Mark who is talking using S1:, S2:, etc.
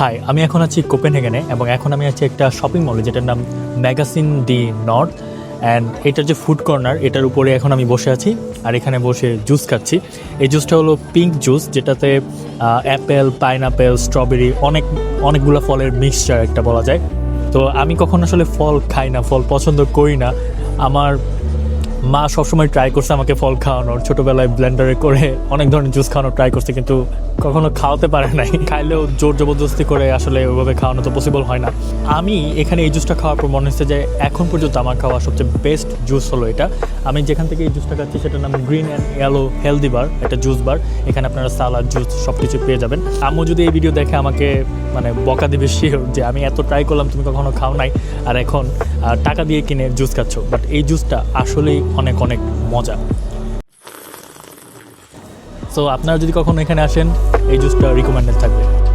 S1: High আমি এখন আছি কোপেনহেগেনে এবং এখন আমি আছি একটা শপিং মলে যেটার নাম ম্যাগাসিন ডি নর্থ অ্যান্ড এটার যে ফুড কর্নার এটার উপরে এখন আমি বসে আছি আর এখানে বসে জুস খাচ্ছি। এই জুসটা হলো পিঙ্ক জুস যেটাতে অ্যাপেল পাইনাপেল স্ট্রবেরি অনেক, অনেকগুলো ফলের মিক্সচার একটা বলা যায়। তো আমি কখন আসলে ফল খাই না, ফল পছন্দ করি না। আমার মা সবসময় ট্রাই করছে আমাকে ফল খাওয়ানোর। ছোটোবেলায় ব্লেন্ডারে করে অনেক ধরনের জুস খাওয়ানোর ট্রাই করছে, কিন্তু কখনো খাওয়াতে পারে নাই। খাইলেও জোর জবরদস্তি করে আসলে ওইভাবে খাওয়ানো তো পসিবল হয় না। আমি এখানে এই জুসটা খাওয়ার পর মনে হচ্ছে যে এখন পর্যন্ত আমার খাওয়া সবচেয়ে বেস্ট জুস হলো এটা। আমি যেখান থেকে এই জুসটা খাচ্ছি সেটার নাম green and yellow healthy bar একটা জুস বার এখানে আপনারা সালাদ জুস সব কিছু পেয়ে যাবেন। আমিও যদি এই ভিডিও দেখে আমাকে মানে বকা দিবে শিওর যে আমি এত ট্রাই করলাম, তুমি কখনো খাও নাই। আর এখন টাকা দিয়ে কিনে জুস খাচ্ছ। বাট এই জুসটা আসলেই অনেক অনেক মজা। সো আপনারা যদি কখনো এখানে আসেন এই জুসটা রিকমেন্ডেড থাকবে।